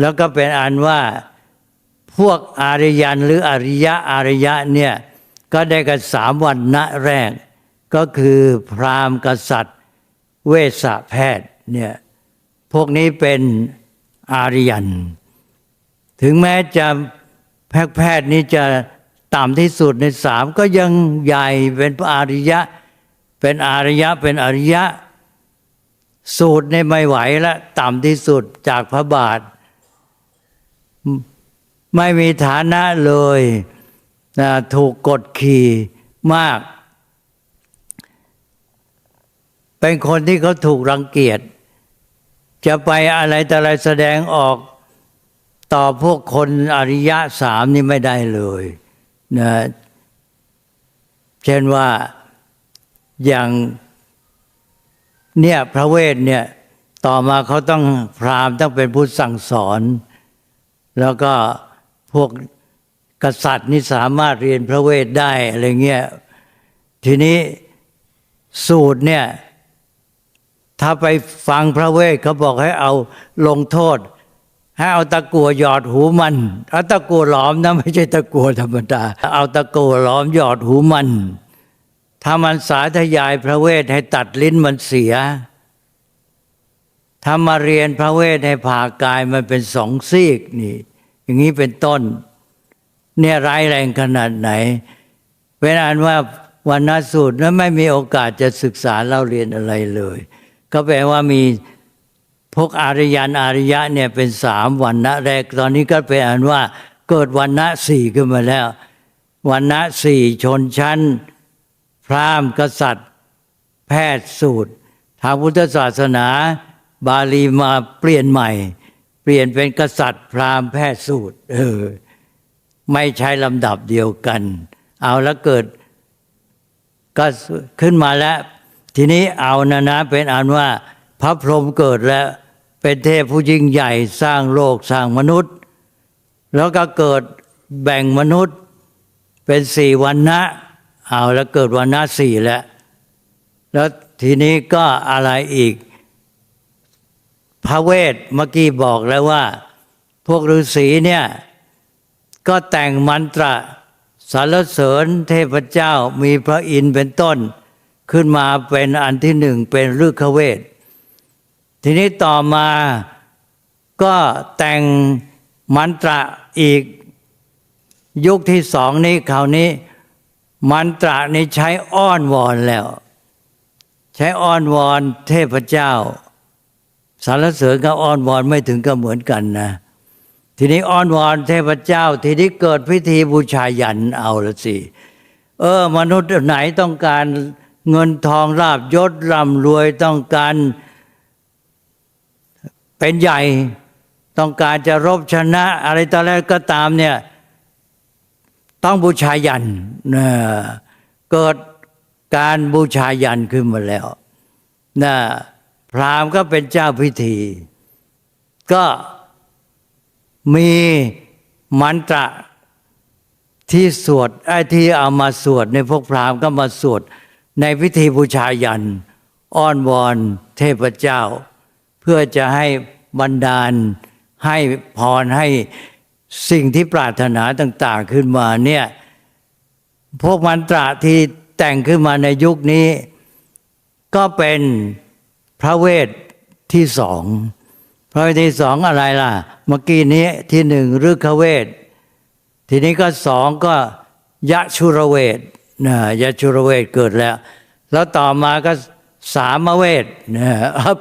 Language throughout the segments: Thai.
แล้วก็เป็นอันว่าพวกอารยันหรืออริยะอารยะเนี่ยก็ได้กันสามวันณะแรก ก็คือพราหมณ์กษัตริย์ เวสแพทย์เนี่ยพวกนี้เป็นอารยัน ถึงแม้จะแพทย์แพทย์นี้จะต่ำที่สุดในสามก็ยังใหญ่เป็นพระอารยะ เป็นอารยะเป็นอริยะ สูตรในไม่ไหวละต่ำที่สุดจากพระบาท ไม่มีฐานะเลยนะถูกกดขี่มาก เป็นคนที่เขาถูกรังเกียจ จะไปอะไรแต่อะไรแสดงออกต่อพวกคนอริยะสามนี่ไม่ได้เลยนะเช่นว่าอย่างเนี่ยพระเวทเนี่ยต่อมาเขาต้องพราหมณ์ต้องเป็นผู้สั่งสอน แล้วก็พวกกษัตริย์นี่สามารถเรียนพระเวทได้อะไรเงี้ยทีนี้สูตรเนี่ยถ้าไปฟังพระเวทเขาบอกให้เอาลงโทษ ให้เอาตะกัวหยอดหูมันเอาตะกัวหลอมนะไม่ใช่ตะกัวธรรมดา เอาตะกัวหลอมหยอดหูมัน ถ้ามันสาธยายพระเวทให้ตัดลิ้นมันเสีย ถ้ามาเรียนพระเวทให้ผ่ากายมันเป็นสองซีกนี่ อย่างนี้เป็นต้น เนี่ยร้ายแรงขนาดไหนเป็นอันว่าวันนสูตรนั้นไม่มีโอกาสจะศึกษาเล่าเรียนอะไรเลย ก็แปลว่ามีพวกอารยันอารยะเนี่ยเป็นสามวันนะแรก ตอนนี้ก็เป็นอันว่าเกิดวันนะสี่ขึ้นมาแล้ว วันนะสี่ชนชั้น พราหมณ์กษัตริย์ แพทย์สูตร ทางพุทธศาสนา บาลีมาเปลี่ยนใหม่ เปลี่ยนเป็นกษัตริย์พราหมณ์แพทย์สูตร เออ ไม่ใช้ลำดับเดียวกัน เอาแล้วเกิดก็ขึ้นมาแล้ว ทีนี้เอานะนะเป็นอันว่า พระพรหมเกิดแล้ว เป็นเทพผู้ยิ่งใหญ่สร้างโลกสร้างมนุษย์ แล้วก็เกิดแบ่งมนุษย์ เป็นสี่วันนะเอาแล้วเกิดวันนะสี่แล้ว แล้วทีนี้ก็อะไรอีก พระเวทเมื่อกี้บอกแล้วว่า พวกฤาษีเนี่ย ก็แต่งมันตระสรรเสริญเทพเจ้ามีพระอินทร์เป็นต้น ขึ้นมาเป็นอันที่หนึ่งเป็นฤกเวท ทีนี้ต่อมาก็แต่งมันตระอีก ยุคที่สองนี้คราวนี้ มันตระนี้ใช้อ้อนวอนแล้ว ใช้อ้อนวอนเทพเจ้า สารเสริญกับอ้อนวอนไม่ถึงก็เหมือนกันนะ ทีนี้อ้อนวอนเทพเจ้า ทีนี้เกิดพิธีบูชายันเอาละสิ เออ มนุษย์ไหนต้องการเงินทองราบยศร่ำรวยต้องการเป็นใหญ่ต้องการจะรบชนะ อะไรต่ออะไรก็ตามเนี่ยต้องบูชายันนะเกิดการบูชายันขึ้นมาแล้วนะ พราหมณ์ก็เป็นเจ้าพิธี ก็มีมันตระที่สวดไอ้ที่เอามาสวด ในพวกพราหมณ์ก็มาสวด ในพิธีบูชายัน อ้อนวอนเทพเจ้า เพื่อจะให้บันดาลให้พรให้สิ่งที่ปรารถนาต่าง ๆ ขึ้นมาเนี่ยพวกมันตระที่แต่งขึ้นมาในยุคนี้ ก็เป็น พระเวทที่สองพระเวทที่สองอะไรล่ะ เมื่อกี้นี้ที่หนึ่งฤกขเวท ทีนี้ก็สองก็ยะชุรเวทนะยะชุรเวทเกิดแล้ว แล้วต่อมาก็สามเวทนะ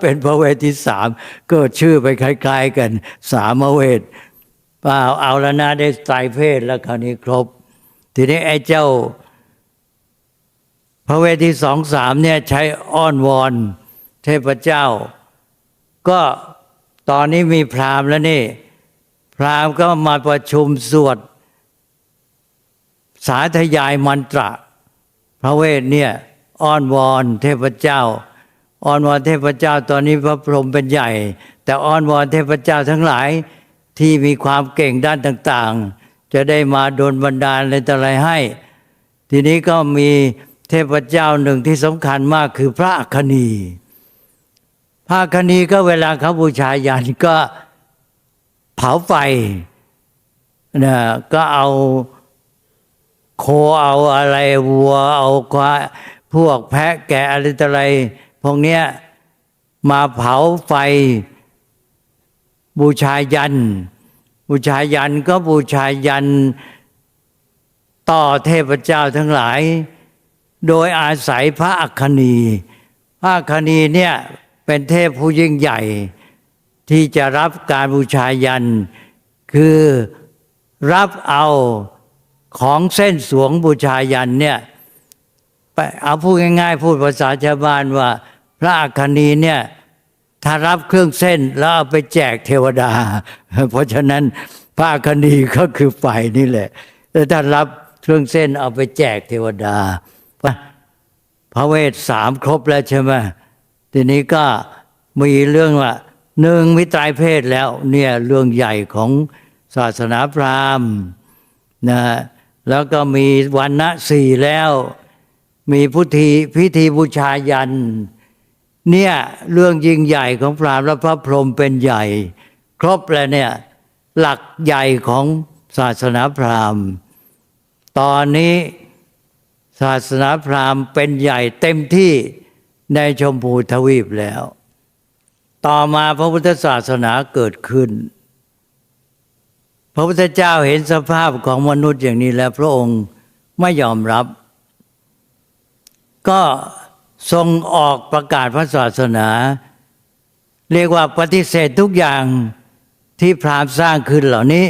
เป็นพระเวทที่สามเกิดชื่อไปคล้าย ๆ กัน สามเวทเปล่าเอาแล้วนะได้ไตรเพศแล้วคราวนี้ครบ ทีนี้ไอ้เจ้า พระเวทที่สองสามเนี่ยใช้อ้อนวอน เทพเจ้า ก็ตอนนี้มีพราหมณ์แล้วนี่ พราหมณ์ก็มาประชุมสวด สาธยายมันตระ พระเวทเนี่ยอ้อนวอนเทพเจ้าอ้อนวอนเทพเจ้าตอนนี้พระพรหมเป็นใหญ่ แต่อ้อนวอนเทพเจ้าทั้งหลายที่มีความเก่งด้านต่าง ๆ จะได้มาโดนบันดาลอะไรต่ออะไรให้ ทีนี้ก็มีเทพเจ้าหนึ่งที่สำคัญมากคือพระอัคค ณีพระคณีก็เวลาเขาบูชายันก็พาไฟนะก็เอาโคเอาอะไรวัว เอาควาพวกแพะแกะอะไรต่ออะไรพวกเนี้ยมาเผาไฟบูชายัน บูชายันก็บูชายันต่อเทพเจ้าทั้งหลาย โดยอาศัยพระอัคคณี พระอัคคณีเนี่ย เป็นเทพผู้ยิ่งใหญ่ ที่จะรับการบูชายัน คือรับเอาของเส้นสวงบูชายันเนี่ยไปเอาพูดง่าย ๆ พูดภาษาชาวบ้านว่า พระอัคคณีเนี่ยถ้ารับเครื่องเส้นแล้วเอาไปแจกเทวดา เพราะฉะนั้นพระอัคคณีก็คือไฟนี่แหละแล้วถ้ารับเครื่องเส้นเอาไปแจกเทวดาพระเวทสามครบแล้วใช่ไหม ทีนี้ก็มีเรื่องว่าหนึ่งมิตรายเพศแล้วเนี่ยเรื่องใหญ่ของศาสนาพราหมณ์นะแล้วก็มีวันณะสี่แล้ว มีพุทธีพิธีบูชายัน เนี่ยเรื่องยิ่งใหญ่ของพราหมณ์และพระพรหมเป็นใหญ่ ครบแล้วเนี่ยหลักใหญ่ของศาสนาพราหมณ์ ตอนนี้ศาสนาพราหมณ์เป็นใหญ่เต็มที่ ในชมพูทวีปแล้ว ต่อมาพระพุทธศาสนาเกิดขึ้น พระพุทธเจ้าเห็นสภาพของมนุษย์อย่างนี้แล้วพระองค์ไม่ยอมรับ ก็ทรงออกประกาศพระศาสนา เรียกว่าปฏิเสธทุกอย่างที่พราหมณ์สร้างขึ้นเหล่านี้